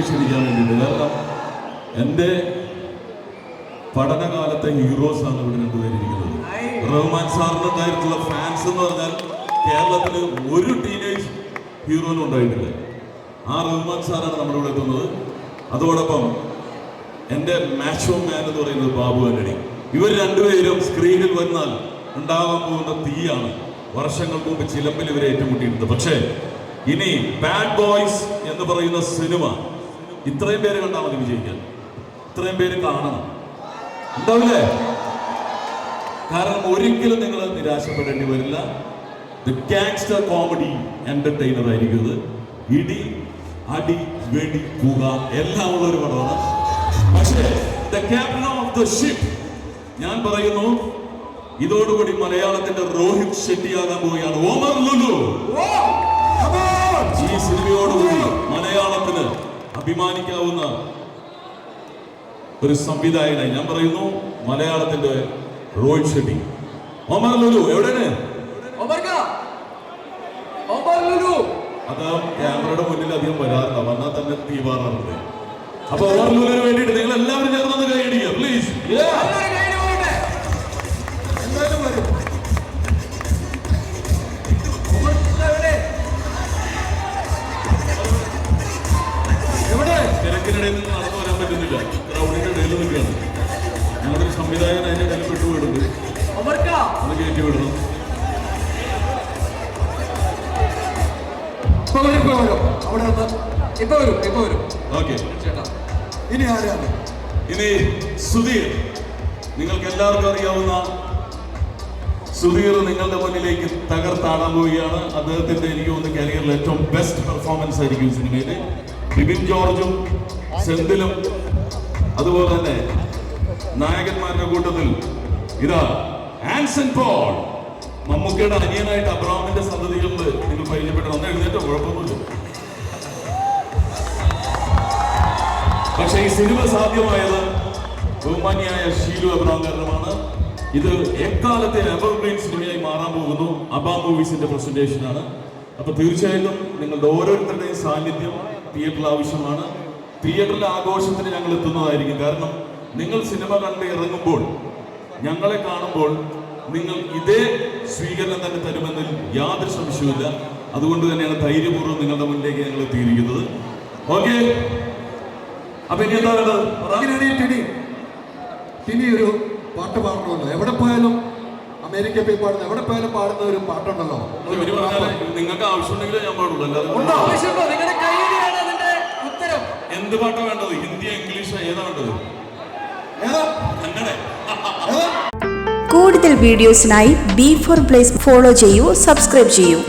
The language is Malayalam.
വേദിയിലേക്ക് ക്ഷണിക്കാൻ വേണ്ടിയിട്ട് കാരണം എന്റെ പഠനകാലത്തെ ഹീറോസ് ആണ് ഇവിടെ രണ്ടുപേരിയിരിക്കുന്നത് റഹ്മാൻ സാറിന്റെ കാര്യത്തിലുള്ള ഫാൻസ് എന്ന് പറഞ്ഞാൽ കേരളത്തിൽ ഒരു ടീനേജ് ഹീറോനും ഉണ്ടായിട്ടില്ല. ആ റഹ്മാൻ സാറാണ് നമ്മുടെ ഇവിടെ എത്തുന്നത്. അതോടൊപ്പം എന്റെ മാക്സിമം മാൻ എന്ന് പറയുന്നത് ബാബു ആന്റണി. ഇവർ രണ്ടുപേരും സ്ക്രീനിൽ വന്നാൽ ഉണ്ടാകാൻ പോകുന്ന തീയാണ്. വർഷങ്ങൾക്ക് മുമ്പ് ചിലമ്പിൽ ഇവരെ ഏറ്റുമുട്ടിയിട്ടുണ്ട്. പക്ഷേ ഇനി ബാഡ് ബോയ്സ് എന്ന് പറയുന്ന സിനിമ ഇത്രയും പേര് കണ്ടാൽ മതി വിജയിക്കാൻ. ഇത്രയും പേര് കാണണം. ഉണ്ടാവില്ലേ? കാരണം ഒരിക്കലും നിങ്ങൾ നിരാശപ്പെടേണ്ടി വരില്ല. ദ ഗാങ്സ്റ്റർ കോമഡി എന്റർടൈനർ ആയിരിക്കും ഇത്. ഇടി അടി വെടി പുക എല്ലാം ഉള്ള ഒരു പടമാണ്. പക്ഷേ the captain of the ship ഞാൻ പറയുന്നു ഇതോടുകൂടി മലയാളത്തിന്റെ രോഹിത് ഷെട്ടിയാകാൻ പോവുകയാണ്. ഓമർ ലുലു. ഈ സിനിമയോടുകൂടി മലയാളത്തിന് അഭിമാനിക്കാവുന്ന ഒരു സംവിധായകനായി ഞാൻ പറയുന്നു മലയാളത്തിന്റെ റോഹിത് ഷെട്ടി ഒമർ ലുലു എവിടെയാണ്? അത് ക്യാമറയുടെ മുന്നിൽ അധികം വരാറില്ല വന്നാൽ തന്നെ തീവാറാറുണ്ട്. അപ്പൊ ഒമർ ലുലുവിന് വേണ്ടിയിട്ട് നിങ്ങൾ എല്ലാവരും ചേർന്ന് കൈയടിക്കുക പ്ലീസ് നിൽക്കുകയാണ് ഞങ്ങളുടെ ഒരു സംവിധായകൻ അതിന്റെ ഇടയിൽ പെട്ടുപോയിട്ടുണ്ട് അത് കയറ്റി വിടണം. ഇപ്പൊ വരും ഇപ്പൊ വരും. അവിടെ നിന്ന് ഇപ്പൊ വരും ഇപ്പൊ വരും. ഓക്കെ. ചേട്ടാ ഇനി ആരാണ്? ഇനി സുധീർ. നിങ്ങൾക്ക് എല്ലാവർക്കും അറിയാവുന്ന സുധീർ നിങ്ങളുടെ മുന്നിലേക്ക് തകർത്താടാൻ പോവുകയാണ്. അദ്ദേഹത്തിന്റെ എനിക്ക് തോന്നുന്നു കരിയറിൽ ഏറ്റവും ബെസ്റ്റ് പെർഫോമൻസ് ആയിരിക്കും സിനിമയിൽ ബിബിൻ ജോർജും സെന്തിലും അതുപോലെ തന്നെ നായകന്മാരുടെ കൂട്ടത്തിൽ ഇതാ ആൻസൺ പോൾ. മമ്മൂക്കയുടെ അനിയനായിട്ട് അബ്രാമിന്റെ സന്തതികളിൽ നിങ്ങൾ പരിചയപ്പെട്ടു അന്ന് എഴുന്നേറ്റോ കുഴപ്പമൊന്നുമില്ല. പക്ഷേ ഈ സിനിമ സാധ്യമായത് ബഹുമാനിയായ ഷീലു അബ്രാം കാരണമാണ്. ഇത് എക്കാലത്തെ എവർഗ്രീൻ സിനിമയായി മാറാൻ പോകുന്നു. അബാ മൂവീസിന്റെ പ്രസന്റേഷൻ ആണ് അപ്പൊ തീർച്ചയായിട്ടും നിങ്ങളുടെ ഓരോരുത്തരുടെയും സാന്നിധ്യം തിയേറ്ററിൽ ആവശ്യമാണ്. തിയേറ്ററിലെ ആഘോഷത്തിന് ഞങ്ങൾ എത്തുന്നതായിരിക്കും. കാരണം നിങ്ങൾ സിനിമ കണ്ട് ഇറങ്ങുമ്പോൾ ഞങ്ങളെ കാണുമ്പോൾ നിങ്ങൾ ഇതേ സ്വീകരണം തന്നെ തരുമെന്നതിൽ യാതൊരു സംശയവുമില്ല. അതുകൊണ്ട് തന്നെയാണ് ധൈര്യപൂർവം നിങ്ങളുടെ മുന്നിലേക്ക് ഞങ്ങൾ എത്തിയിരിക്കുന്നത്. ഓക്കെ. അപ്പൊ ഇനി എന്താ വേണ്ടത്? ടിനി. ടിനി ഒരു പാട്ട് പാടണമല്ലോ. എവിടെ പോയാലും അമേരിക്ക പോയി പാടുന്ന എവിടെ പോയാലും പാടുന്ന ഒരു പാട്ടുണ്ടല്ലോ. നിങ്ങൾക്ക് ആവശ്യമുണ്ടെങ്കിൽ ഞാൻ പാടുള്ളൂ. അല്ലാതെ എന്ത് പാട്ടാ വേണ്ടത്? ഹിന്ദി ഇംഗ്ലീഷ് ഏതാ വേണ്ടത്? കൂടുതൽ വീഡിയോസിനായി ബി ഫോർ പ്ലേസ് ഫോളോ ചെയ്യൂ സബ്സ്ക്രൈബ് ചെയ്യൂ.